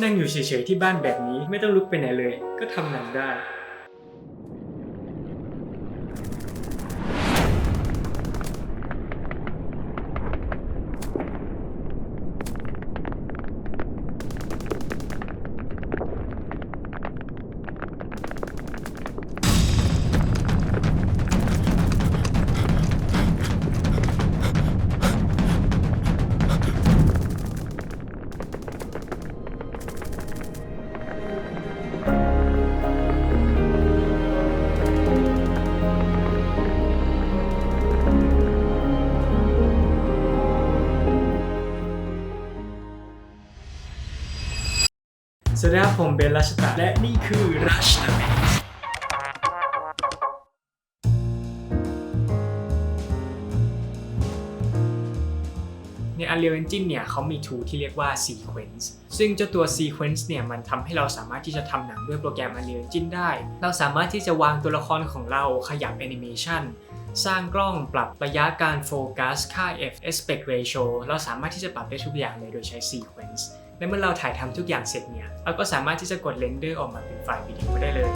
นั่งอยู่เฉยๆที่บ้านแบบนี้ไม่ต้องลุกไปไหนเลย ก็ทำหนังได้ สวัสดีครับผมเบนรัชตะและนี่คือรัชตะเบนใน Unreal Engine เนี่ยเขามี tool ที่เรียกว่า Sequence ซึ่งเจ้าตัว Sequence เนี่ยมันทำให้เราสามารถที่จะทำหนังด้วยโปรแกรม Unreal Engine ได้ เราสามารถที่จะวางตัวละครของเราขยับแอนิเมชันสร้างกล้องปรับระยะการโฟกัส ค่า f aspect ratio เราสามารถที่จะปรับได้ทุกอย่างเลยโดยใช้ sequence และเมื่อเราถ่ายทำทุกอย่างเสร็จเนี่ยเราก็สามารถที่จะกด render ออกมาเป็นไฟล์วิดีโอได้เลย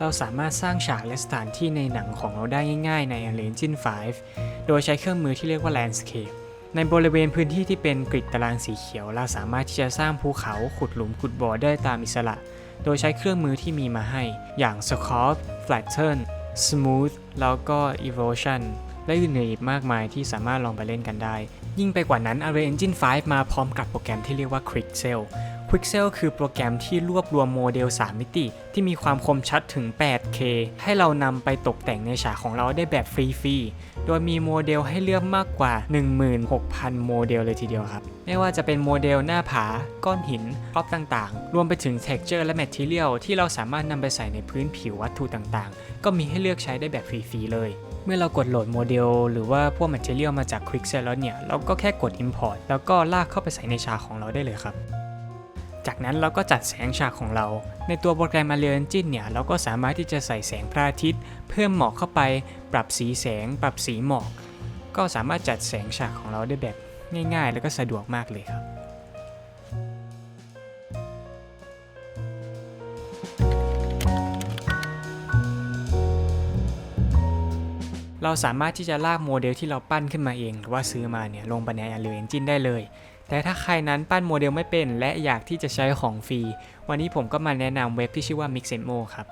เราสามารถสร้างฉากและสถานที่ในหนังของเราได้ง่ายๆ ใน Unreal Engine 5โดยใช้เครื่องมือที่เรียกว่า Landscape ในบริเวณพื้นที่ที่เป็นกริดตารางสีเขียว เราสามารถที่จะสร้างภูเขาขุดหลุมขุดบ่อได้ตามอิสระ โดยใช้เครื่องมือที่มีมาให้ อย่าง Sculpt Flatten Smooth แล้วก็ Erosion และอื่นๆอีกมากมายที่สามารถลองไปเล่นกันได้ ยิ่งไปกว่านั้น Unreal Engine 5 มาพร้อมกับโปรแกรมที่เรียกว่า Quixel Quixel คือโปรแกรมที่รวบรวมโมเดล 3 มิติ ที่มีความคมชัดถึง 8K ให้เรานำไปตกแต่งในฉากของเราได้แบบฟรีๆ โดยมีโมเดลให้เลือกมากกว่า 16,000 โมเดลเลยทีเดียวครับ ไม่ว่าจะเป็นโมเดลหน้าผา ก้อนหินพร็อพต่างๆ รวมไปถึง texture และ material ที่เราสามารถนำไปใส่ในพื้นผิววัตถุต่างๆ ก็มีให้เลือกใช้ได้แบบฟรีๆเลย เมื่อเรากดโหลดโมเดลหรือว่าพวก material มาจาก Quixel แล้วเนี่ย เราก็แค่กด import แล้วก็ลากเข้าไปใส่ในฉากของเราได้เลยครับ จากนั้นเราก็จัดแสงฉากของเรา ในตัวโปรแกรม Unreal Engine เนี่ย เราก็สามารถที่จะใส่แสงพระอาทิตย์ เพิ่มหมอกเข้าไป ปรับสีแสง ปรับสีหมอก ก็สามารถจัดแสงฉากของเราได้แบบง่าย ๆ แล้วก็สะดวกมากเลยครับ เราสามารถที่จะลากโมเดลที่เราปั้นขึ้นมาเอง หรือว่าซื้อมาเนี่ยลงไปใน Unreal Engine ได้เลย แต่ถ้าใครนั้นปั้นโมเดลไม่เป็น และอยากที่จะใช้ของฟรี วันนี้ผมก็มาแนะนำเว็บที่ชื่อว่า Mixamo ครับ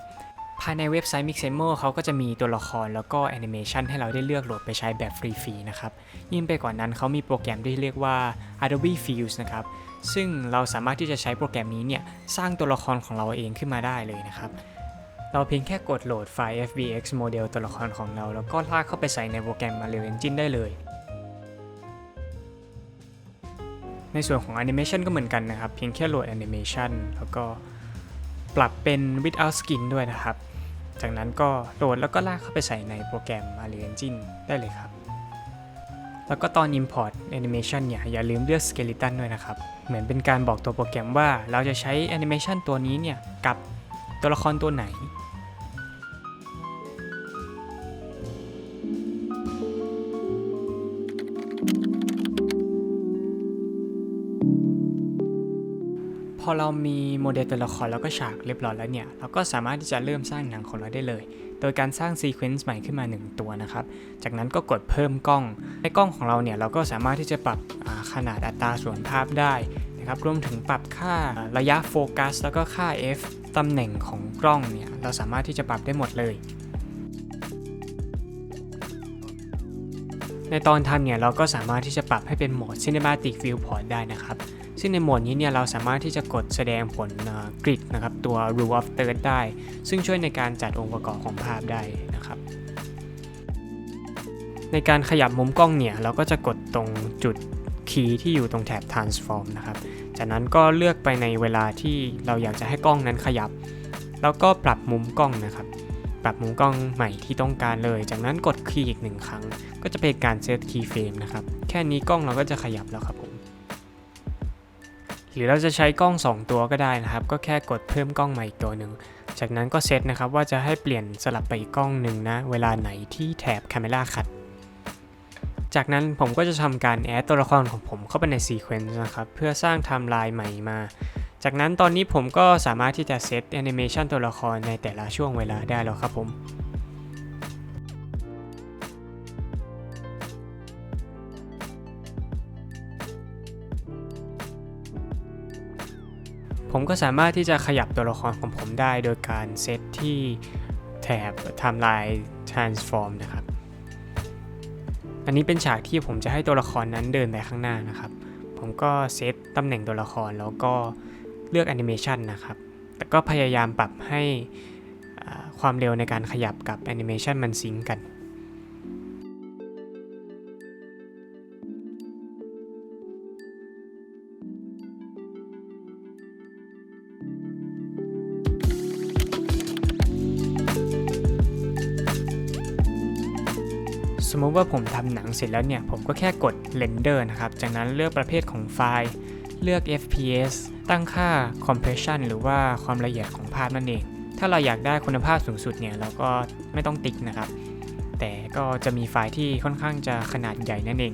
ภายในเว็บไซต์ Mixamo เขาก็จะมีตัวละครแล้วก็แอนิเมชันให้เราได้เลือกโหลดไปใช้แบบฟรีๆนะครับ ยิ่งไปกว่านั้นเขามีโปรแกรมที่เรียกว่า Adobe Fuse นะครับ ซึ่งเราสามารถที่จะใช้โปรแกรมนี้เนี่ย สร้างตัวละครของเราเองขึ้นมาได้เลยนะครับ เราเพียงแค่กดโหลดไฟล์ FBX โมเดลตัวละครของเรา แล้วก็ลากเข้าไปใส่ในโปรแกรม Unreal Engine ได้เลย ในส่วนของ Animation ก็เหมือนกันนะครับ เพียงแค่โหลด Animation แล้วก็ปรับเป็น without skin ด้วยนะครับ จากนั้นก็โหลดแล้วก็ลากเข้าไปใส่ในโปรแกรม Unreal Engine ได้เลยครับ แล้วก็ตอน Import Animation เนี่ยอย่าลืมเลือก Skeleton ด้วยนะครับ เหมือนเป็นการบอกตัวโปรแกรมว่าเราจะใช้ Animation ตัวนี้เนี่ยกับตัวละครตัวไหน อเรามีโมเดลตัวละครแล้วก็ฉากเรียบร้อยแล้วเนี่ย เราก็สามารถที่จะเริ่มสร้างหนังของเราได้เลย โดยการสร้างซีเควนซ์ใหม่ขึ้นมา 1 ตัวนะครับ จากนั้นก็กดเพิ่มกล้อง ในกล้องของเราเนี่ยเราก็สามารถที่จะปรับขนาดอัตราส่วนภาพได้นะครับ รวมถึงปรับค่าระยะโฟกัสแล้วก็ค่า f ตำแหน่งของกล้องเนี่ยเราสามารถที่จะปรับได้หมดเลยในตอนทำเนี่ยเราก็สามารถที่จะปรับให้เป็นโหมด Cinematic Viewport ได้นะครับ ซึ่งในโหมดนี้เนี่ยเราสามารถที่จะกดแสดงผลกริดนะครับตัว Rule of Third ได้ ซึ่งช่วยในการจัดองค์ประกอบของภาพได้นะครับ ในการขยับมุมกล้องเนี่ยเราก็จะกดตรงจุดคีย์ที่อยู่ตรงแถบ Transform นะครับ จากนั้นก็เลือกไปในเวลาที่เราอยากจะให้กล้องนั้นขยับ แล้วก็ปรับมุมกล้องนะครับปรับมุมกล้องใหม่ที่ต้องการเลย จากนั้นกดคีย์อีกหนึ่งครั้ง ก็จะเป็นการเซตคีย์เฟรมนะครับ แค่นี้กล้องเราก็จะขยับแล้วครับผม หรือเราจะใช้กล้อง 2 ตัวก็ได้นะครับ ก็แค่กดเพิ่มกล้องใหม่อีกตัวหนึ่ง จากนั้นก็เซตนะครับว่าจะให้เปลี่ยนสลับไปอีกกล้องหนึ่งนะ เวลาไหนที่แถบ Camera Cut จากนั้นผมก็จะทำการแอดตัวละครของผมเข้าไปในซีเควนซ์นะครับ เพื่อสร้างไทม์ไลน์ใหม่มา จากนั้นตอนนี้ผมก็สามารถที่จะเซตแอนิเมชันตัวละครในแต่ละช่วงเวลาได้แล้วครับผม ผมก็สามารถที่จะขยับตัวละครของผมได้โดยการเซตที่แถบ Timeline Transform นะครับ อันนี้เป็นฉากที่ผมจะให้ตัวละครนั้นเดินไปข้างหน้านะครับ ผมก็เซตตำแหน่งตัวละครแล้วก็เลือกแอนิเมชันนะครับ แต่ก็พยายามปรับให้ความเร็วในการขยับกับแอนิเมชันมันซิงกัน มมุติว่าผมทำหนังเสร็จแล้วเนี่ย ผมก็แค่กด render นะครับ จากนั้นเลือกประเภทของไฟล์ เลือก FPS ตั้งค่า compression หรือว่าความละเอียดของภาพนั่นเอง ถ้าเราอยากได้คุณภาพสูงสุดเนี่ย เราก็ไม่ต้องติ๊กนะครับ แต่ก็จะมีไฟล์ที่ค่อนข้างจะขนาดใหญ่นั่นเอง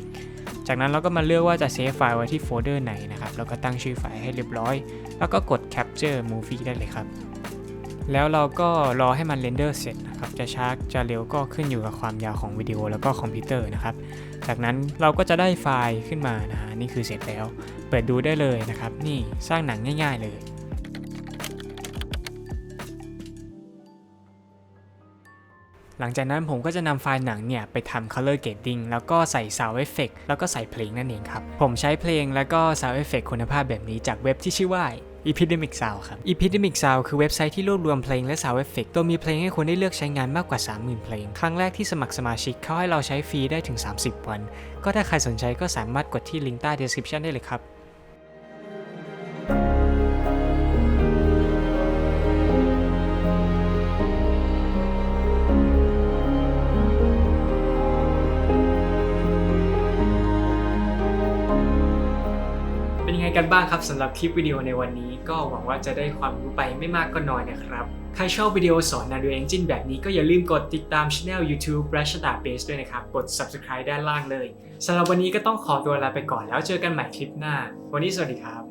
จากนั้นเราก็มาเลือกว่าจะเซฟไฟล์ไว้ที่โฟลเดอร์ไหนนะครับ แล้วก็ตั้งชื่อไฟล์ให้เรียบร้อย แล้วก็กด capture movie ได้เลยครับ แล้วเราก็รอให้มันเรนเดอร์เสร็จ นะครับจะช้าจะเร็วก็ขึ้นอยู่กับความยาวของวิดีโอแล้วก็คอมพิวเตอร์นะครับ จากนั้นเราก็จะได้ไฟล์ขึ้นมานะฮะนี่คือเสร็จแล้ว เปิดดูได้เลยนะครับ นี่สร้างหนังง่าย ๆเลยหลังจากนั้นผมก็จะนำไฟล์หนังเนี่ย ไปทำ color grading แล้วก็ใส่ sound effect แล้วก็ใส่เพลงนั่นเองครับ ผมใช้เพลงแล้วก็ sound effect คุณภาพแบบนี้จากเว็บที่ชื่อว่า Epidemic Sound ครับ Epidemic Sound คือเว็บไซต์ที่รวบรวมเพลงและ sound effect โดยมีเพลงให้คนได้เลือกใช้งานมากกว่า 30,000 เพลง ครั้งแรกที่สมัครสมาชิกเขาให้เราใช้ฟรีได้ถึง 30 วัน ก็ถ้าใครสนใจก็สามารถกดที่ลิงก์ใต้ description ได้เลยครับ กันบ้างครับสำหรับคลิปวิดีโอในวันนี้ ก็หวังว่าจะได้ความรู้ไปไม่มากก็น้อยนะครับ ใครชอบวิดีโอสอน Unreal Engine แบบนี้ก็อย่าลืมกดติดตามช anel YouTube r a s h d a Base ด้วยนะครับ กด Subscribe ด้านล่างเลยสำหรับวันนี้ก็ต้องขอตัวลาไปก่อนแล้วเจอกันใหม่คลิปหน้า วันนี้สวัสดีครับ